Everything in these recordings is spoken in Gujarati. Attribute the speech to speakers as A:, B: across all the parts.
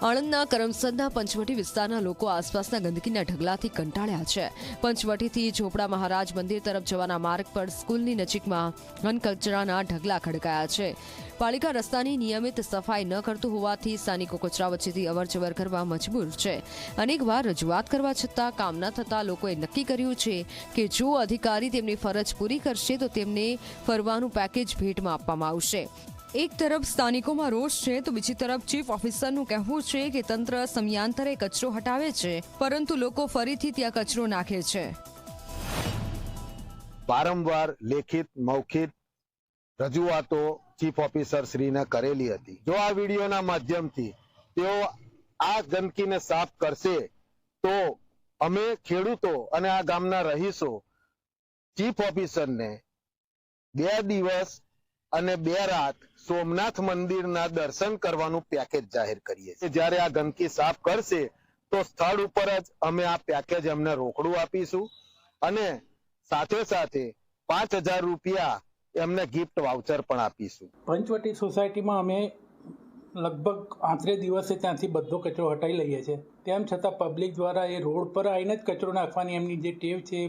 A: આણંદના કરમસદના પંચવટી વિસ્તારના લોકો આસપાસના ગંદકીના ઢગલાથી કંટાળ્યા છે. પંચવટીથી ઝોપડા મહારાજ મંદિર તરફ જવાના માર્ગ પર સ્કૂલની નજીકમાં ઘનકચરાના ઢગલા ખડકાયા છે. પાલિકા રસ્તાની નિયમિત સફાઈ ન કરતું હોવાથી સ્થાનિકો કચરા વચ્ચેથી અવરજવર કરવા મજબૂર છે. અનેકવાર રજૂઆત કરવા છતાં કામ ન થતાં લોકોએ નક્કી કર્યું છે કે જો અધિકારી તેમની ફરજ પૂરી કરશે તો તેમને ફરવાનું પેકેજ ભેટમાં આપવામાં આવશે. એક તરફ સ્થાનિકોમાં રોષ છે, તો બીજી તરફ ચીફ ઓફિસરનું કહેવું છે કે તંત્ર સમયાંતરે કચરો હટાવે છે, પરંતુ લોકો ફરીથી ત્યાં કચરો નાખે છે.
B: વારંવાર લેખિત, મૌખિત રજૂઆતો ચીફ ઓફિસર શ્રીને કરેલી હતી. જો આ વિડીયોના માધ્યમથી તેઓ આ ગંદકીને સાફ કરશે, તો અમે ખેડૂતો અને આ ગામના રહીશો ચીફ ઓફિસરને બે દિવસ અને બે રાત સોમનાથ મંદિરના દર્શન કરવાનું પેકેજ જાહેર કરીએ છીએ. જ્યારે આ ગંદકી સાફ કરશે, તો સ્થળ ઉપર જ અમે આ પેકેજ એમને રોકડું આપીશું અને સાથે સાથે પાંચ હજાર રૂપિયા એમને ગિફ્ટ વાઉચર પણ આપીશું.
C: પંચવટી સોસાયટીમાં અમે લગભગ આંતરે દિવસે ત્યાંથી બધો કચરો હટાવી લઈએ છીએ. તેમ છતાં પબ્લિક દ્વારા એ રોડ પર આવીને જ કચરો નાખવાની એમની જે ટેવ છે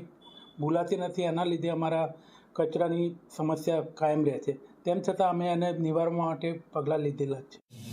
C: ભૂલાતી નથી. એના લીધે અમારા કચરાની સમસ્યા કાયમ રહે છે. તેમ છતાં અમે એને નિવારવા માટે પગલાં લીધેલા છે.